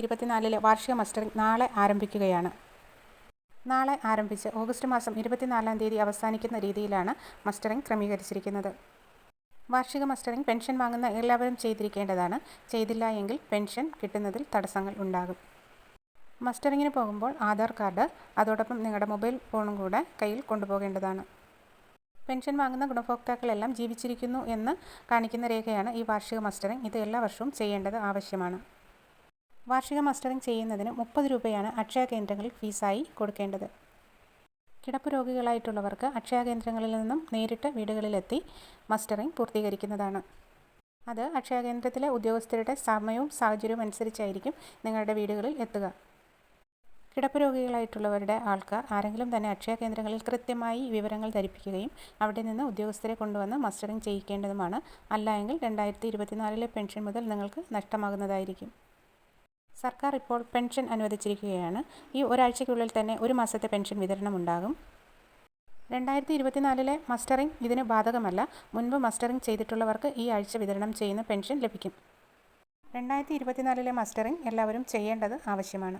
ഇരുപത്തിനാലിലെ വാർഷിക മസ്റ്ററിംഗ് നാളെ ആരംഭിക്കുകയാണ്. നാളെ ആരംഭിച്ച് ഓഗസ്റ്റ് മാസം ഇരുപത്തിനാലാം തീയതി അവസാനിക്കുന്ന രീതിയിലാണ് മസ്റ്ററിംഗ് ക്രമീകരിച്ചിരിക്കുന്നത്. വാർഷിക മസ്റ്ററിംഗ് പെൻഷൻ വാങ്ങുന്ന എല്ലാവരും ചെയ്തിരിക്കേണ്ടതാണ്. ചെയ്തില്ല എങ്കിൽ പെൻഷൻ കിട്ടുന്നതിൽ തടസ്സങ്ങൾ ഉണ്ടാകും. മസ്റ്ററിങ്ങിന് പോകുമ്പോൾ ആധാർ കാർഡ് അതോടൊപ്പം നിങ്ങളുടെ മൊബൈൽ ഫോണും കൂടെ കയ്യിൽ കൊണ്ടുപോകേണ്ടതാണ്. പെൻഷൻ വാങ്ങുന്ന ഗുണഭോക്താക്കളെല്ലാം ജീവിച്ചിരിക്കുന്നു എന്ന് കാണിക്കുന്ന രേഖയാണ് ഈ വാർഷിക മസ്റ്ററിംഗ്. ഇത് എല്ലാ വർഷവും ചെയ്യേണ്ടത് ആവശ്യമാണ്. വാർഷിക മസ്റ്ററിംഗ് ചെയ്യുന്നതിന് മുപ്പത് രൂപയാണ് അക്ഷയ കേന്ദ്രങ്ങളിൽ ഫീസായി കൊടുക്കേണ്ടത്. കിടപ്പ് രോഗികളായിട്ടുള്ളവർക്ക് അക്ഷയ കേന്ദ്രങ്ങളിൽ നിന്നും നേരിട്ട് വീടുകളിലെത്തി മസ്റ്ററിംഗ് പൂർത്തീകരിക്കുന്നതാണ്. അത് അക്ഷയ കേന്ദ്രത്തിലെ ഉദ്യോഗസ്ഥരുടെ സമയവും സാഹചര്യവും അനുസരിച്ചായിരിക്കും നിങ്ങളുടെ വീടുകളിൽ എത്തുക. കിടപ്പ് രോഗികളായിട്ടുള്ളവരുടെ ആൾക്കാർ ആരെങ്കിലും തന്നെ അക്ഷയ കേന്ദ്രങ്ങളിൽ കൃത്യമായി വിവരങ്ങൾ ധരിപ്പിക്കുകയും അവിടെ നിന്ന് ഉദ്യോഗസ്ഥരെ കൊണ്ടുവന്ന് മസ്റ്ററിംഗ് ചെയ്യിക്കേണ്ടതുമാണ്. അല്ല എങ്കിൽ രണ്ടായിരത്തി ഇരുപത്തിനാലിലെ പെൻഷൻ മുതൽ നിങ്ങൾക്ക് നഷ്ടമാകുന്നതായിരിക്കും. സർക്കാർ ഇപ്പോൾ പെൻഷൻ അനുവദിച്ചിരിക്കുകയാണ്. ഈ ഒരാഴ്ചയ്ക്കുള്ളിൽ തന്നെ ഒരു മാസത്തെ പെൻഷൻ വിതരണം ഉണ്ടാകും. രണ്ടായിരത്തി ഇരുപത്തിനാലിലെ മസ്റ്ററിംഗ് ഇതിന് ബാധകമല്ല. മുൻപ് മസ്റ്ററിംഗ് ചെയ്തിട്ടുള്ളവർക്ക് ഈ ആഴ്ച വിതരണം ചെയ്യുന്ന പെൻഷൻ ലഭിക്കും. രണ്ടായിരത്തി ഇരുപത്തിനാലിലെ മസ്റ്ററിംഗ് എല്ലാവരും ചെയ്യേണ്ടത് ആവശ്യമാണ്.